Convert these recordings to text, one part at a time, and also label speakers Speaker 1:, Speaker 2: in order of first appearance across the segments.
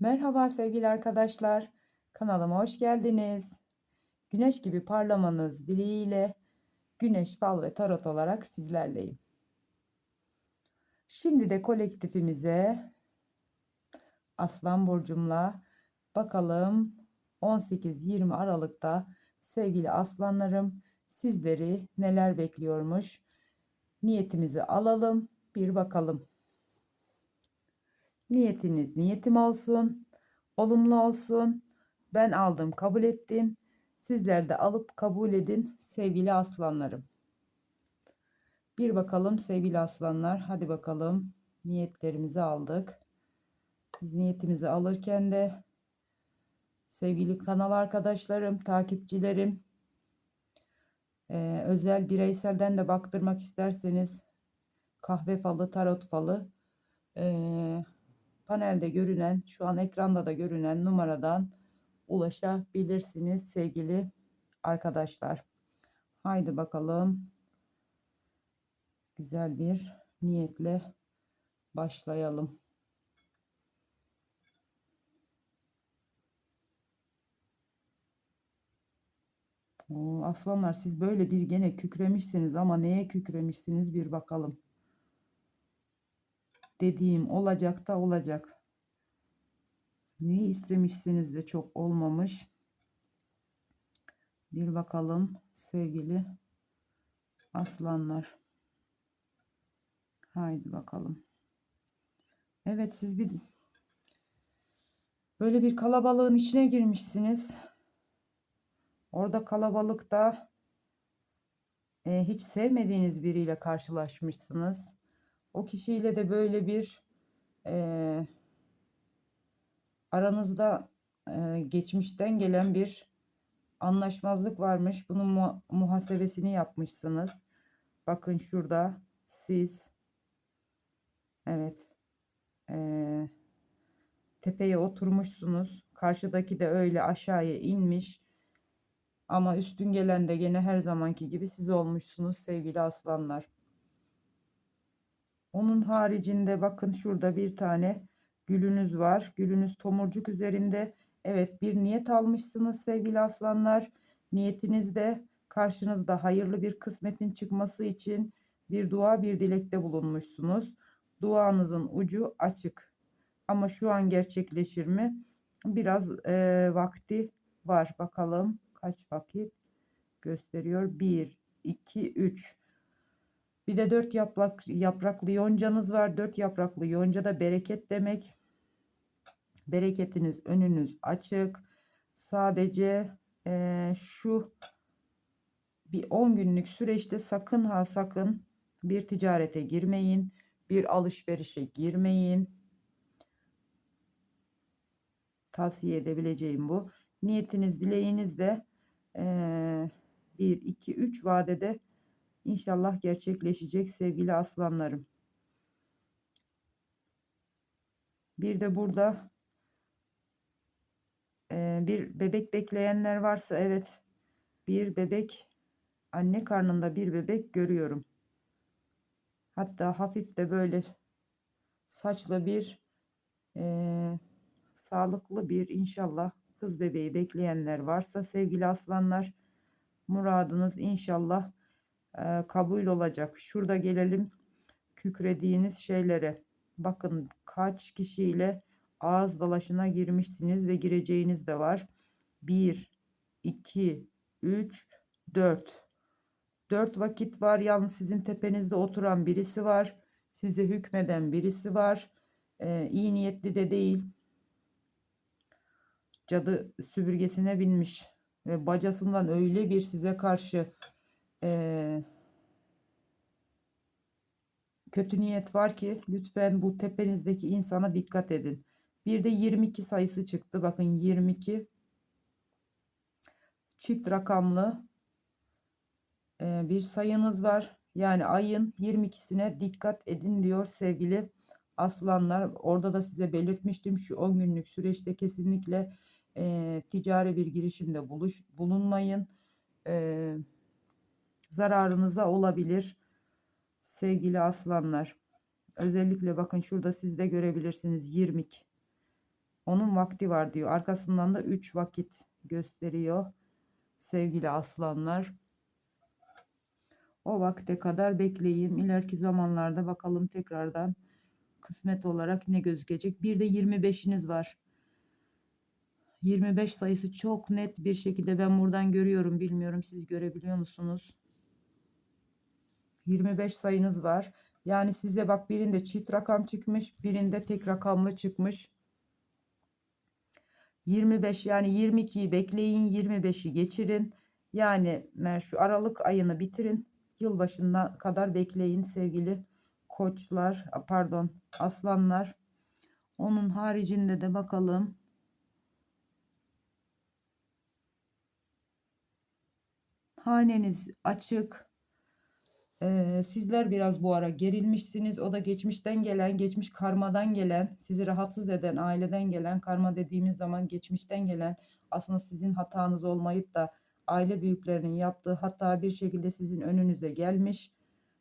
Speaker 1: Merhaba sevgili arkadaşlar. Kanalıma hoş geldiniz. Güneş gibi parlamanız dileğiyle Güneş Fal ve Tarot olarak sizlerleyim. Şimdi de kolektifimize Aslan Burcum'la bakalım 18-20 Aralık'ta sevgili aslanlarım sizleri neler bekliyormuş. Niyetimizi alalım bir bakalım. Niyetiniz niyetim olsun. Olumlu olsun. Ben aldım, kabul ettim. Sizler de alıp kabul edin sevgili aslanlarım. Bir bakalım sevgili aslanlar. Hadi bakalım. Niyetlerimizi aldık. Biz niyetimizi alırken de sevgili kanal arkadaşlarım, takipçilerim, e, özel bireyselden de baktırmak isterseniz kahve falı, tarot falı, e, panelde görünen, şu an ekranda da görünen numaradan ulaşabilirsiniz sevgili arkadaşlar. Haydi bakalım. Güzel bir niyetle başlayalım. Oo, aslanlar siz böyle bir gene kükremişsiniz ama neye kükremişsiniz bir bakalım dediğim olacak da olacak. Neyi istemişsiniz de çok olmamış. Bir bakalım sevgili aslanlar. Haydi bakalım. Evet siz bir böyle bir kalabalığın içine girmişsiniz. Orada kalabalıkta e, hiç sevmediğiniz biriyle karşılaşmışsınız. O kişiyle de böyle bir e, aranızda e, geçmişten gelen bir anlaşmazlık varmış. Bunun mu muhasebesini yapmışsınız. Bakın şurada siz evet e, tepeye oturmuşsunuz. Karşıdaki de öyle aşağıya inmiş. Ama üstün gelen de gene her zamanki gibi siz olmuşsunuz sevgili aslanlar. Onun haricinde bakın şurada bir tane gülünüz var. Gülünüz tomurcuk üzerinde. Evet bir niyet almışsınız sevgili aslanlar. Niyetinizde karşınızda hayırlı bir kısmetin çıkması için bir dua bir dilekte bulunmuşsunuz. Duanızın ucu açık. Ama şu an gerçekleşir mi? Biraz e, vakti var. Bakalım kaç vakit gösteriyor. 1, 2, 3. Bir de dört yaprak, yapraklı yoncanız var. Dört yapraklı yonca da bereket demek. Bereketiniz önünüz açık. Sadece e, şu bir 10 günlük süreçte sakın ha sakın bir ticarete girmeyin. Bir alışverişe girmeyin. Tavsiye edebileceğim bu. Niyetiniz, dileğiniz de e, 1, 2, 3 vadede İnşallah gerçekleşecek sevgili aslanlarım. Bir de burada e, bir bebek bekleyenler varsa evet bir bebek anne karnında bir bebek görüyorum. Hatta hafif de böyle saçlı bir e, sağlıklı bir inşallah kız bebeği bekleyenler varsa sevgili aslanlar muradınız inşallah e, kabul olacak. Şurada gelelim kükrediğiniz şeylere. Bakın kaç kişiyle ağız dalaşına girmişsiniz ve gireceğiniz de var. 1, 2, 3, 4. 4 vakit var. Yalnız sizin tepenizde oturan birisi var. Size hükmeden birisi var. Ee, iyi niyetli de değil. Cadı süpürgesine binmiş. Ve bacasından öyle bir size karşı e, kötü niyet var ki lütfen bu tepenizdeki insana dikkat edin. Bir de 22 sayısı çıktı. Bakın 22 çift rakamlı e, bir sayınız var. Yani ayın 22'sine dikkat edin diyor sevgili aslanlar. Orada da size belirtmiştim şu 10 günlük süreçte kesinlikle e, ticari bir girişimde buluş, bulunmayın. E, zararınıza olabilir sevgili aslanlar. Özellikle bakın şurada siz de görebilirsiniz 22. Onun vakti var diyor. Arkasından da 3 vakit gösteriyor. Sevgili aslanlar. O vakte kadar bekleyin. İleriki zamanlarda bakalım tekrardan kısmet olarak ne gözükecek. Bir de 25'iniz var. 25 sayısı çok net bir şekilde ben buradan görüyorum. Bilmiyorum siz görebiliyor musunuz? 25 sayınız var. Yani size bak birinde çift rakam çıkmış, birinde tek rakamlı çıkmış. 25 yani 22'yi bekleyin, 25'i geçirin. Yani e, şu Aralık ayını bitirin. Yılbaşına kadar bekleyin sevgili koçlar, pardon, aslanlar. Onun haricinde de bakalım. Haneniz açık. Sizler biraz bu ara gerilmişsiniz. O da geçmişten gelen, geçmiş karmadan gelen, sizi rahatsız eden, aileden gelen, karma dediğimiz zaman geçmişten gelen, aslında sizin hatanız olmayıp da aile büyüklerinin yaptığı hata bir şekilde sizin önünüze gelmiş.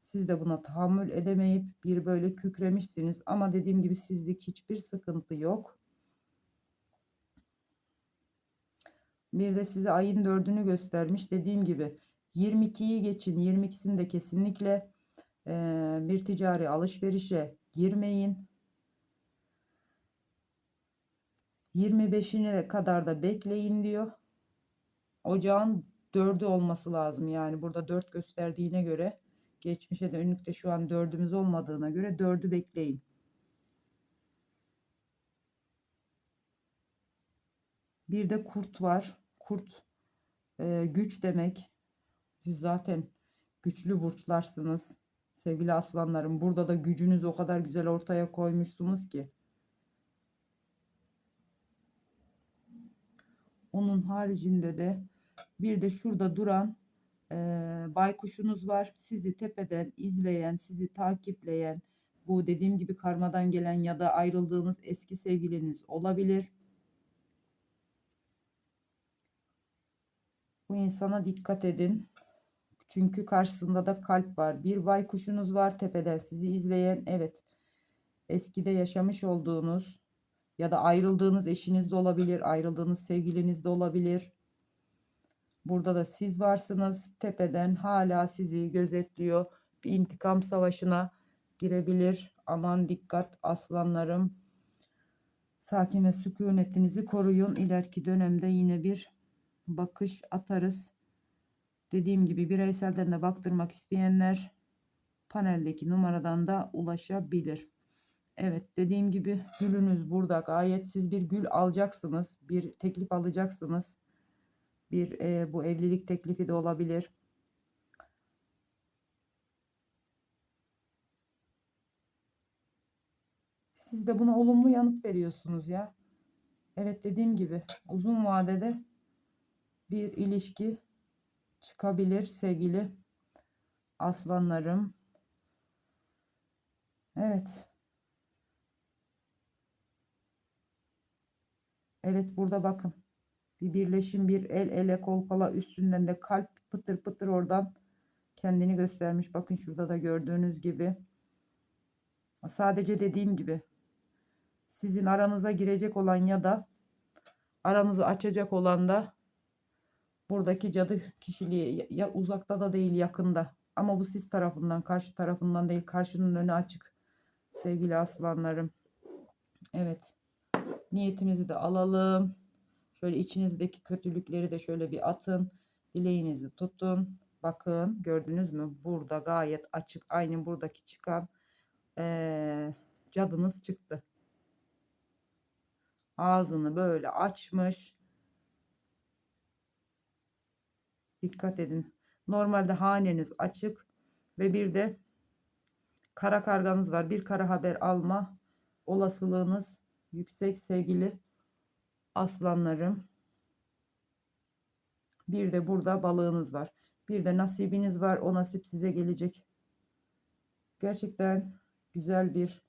Speaker 1: Siz de buna tahammül edemeyip bir böyle kükremişsiniz. Ama dediğim gibi sizlik hiçbir sıkıntı yok. Bir de size ayın dördünü göstermiş. Dediğim gibi 22'yi geçin. 22'sinde kesinlikle e, bir ticari alışverişe girmeyin. 25'ine kadar da bekleyin diyor. Ocağın 4'ü olması lazım. Yani burada 4 gösterdiğine göre geçmişe de şu an 4'ümüz olmadığına göre 4'ü bekleyin. Bir de kurt var. Kurt e, güç demek. Siz zaten güçlü burçlarsınız. Sevgili aslanlarım burada da gücünüzü o kadar güzel ortaya koymuşsunuz ki. Onun haricinde de bir de şurada duran e, baykuşunuz var. Sizi tepeden izleyen, sizi takipleyen, bu dediğim gibi karmadan gelen ya da ayrıldığınız eski sevgiliniz olabilir. Bu insana dikkat edin. Çünkü karşısında da kalp var. Bir baykuşunuz var tepeden sizi izleyen. Evet. Eskide yaşamış olduğunuz ya da ayrıldığınız eşiniz de olabilir. Ayrıldığınız sevgiliniz de olabilir. Burada da siz varsınız. Tepeden hala sizi gözetliyor. Bir intikam savaşına girebilir. Aman dikkat aslanlarım. Sakin ve sükunetinizi koruyun. İleriki dönemde yine bir bakış atarız. Dediğim gibi bireyselden de baktırmak isteyenler paneldeki numaradan da ulaşabilir. Evet dediğim gibi gülünüz burada gayet siz bir gül alacaksınız. Bir teklif alacaksınız. Bir e, bu evlilik teklifi de olabilir. Siz de buna olumlu yanıt veriyorsunuz ya. Evet dediğim gibi uzun vadede bir ilişki çıkabilir sevgili aslanlarım. Evet. Evet burada bakın. Bir birleşim bir el ele kol kola üstünden de kalp pıtır pıtır oradan kendini göstermiş. Bakın şurada da gördüğünüz gibi. Sadece dediğim gibi sizin aranıza girecek olan ya da aranızı açacak olan da buradaki cadı kişiliği ya uzakta da değil yakında. Ama bu siz tarafından karşı tarafından değil karşının önü açık sevgili aslanlarım. Evet niyetimizi de alalım. Şöyle içinizdeki kötülükleri de şöyle bir atın. Dileğinizi tutun. Bakın gördünüz mü? Burada gayet açık. Aynı buradaki çıkan ee, cadınız çıktı. Ağzını böyle açmış. Dikkat edin. Normalde haneniz açık ve bir de kara karganız var. Bir kara haber alma olasılığınız yüksek sevgili aslanlarım. Bir de burada balığınız var. Bir de nasibiniz var. O nasip size gelecek. Gerçekten güzel bir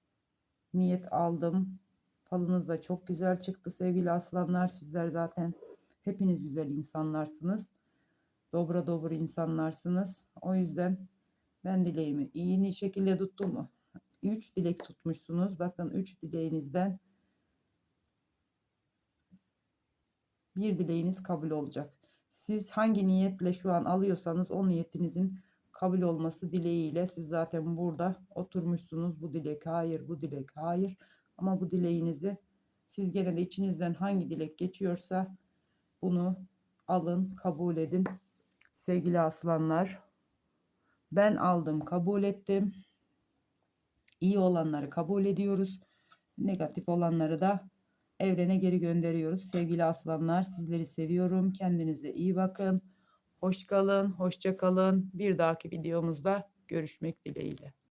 Speaker 1: niyet aldım. Falınız da çok güzel çıktı sevgili aslanlar. Sizler zaten hepiniz güzel insanlarsınız. Dobra dobra insanlarsınız. O yüzden ben dileğimi iyi şekilde tuttum mu? 3 dilek tutmuşsunuz. Bakın 3 dileğinizden bir dileğiniz kabul olacak. Siz hangi niyetle şu an alıyorsanız o niyetinizin kabul olması dileğiyle siz zaten burada oturmuşsunuz. Bu dilek hayır, bu dilek hayır. Ama bu dileğinizi siz gene de içinizden hangi dilek geçiyorsa bunu alın, kabul edin. Sevgili aslanlar, ben aldım, kabul ettim. İyi olanları kabul ediyoruz. Negatif olanları da evrene geri gönderiyoruz. Sevgili aslanlar, sizleri seviyorum. Kendinize iyi bakın. Hoş kalın, hoşça kalın. Bir dahaki videomuzda görüşmek dileğiyle.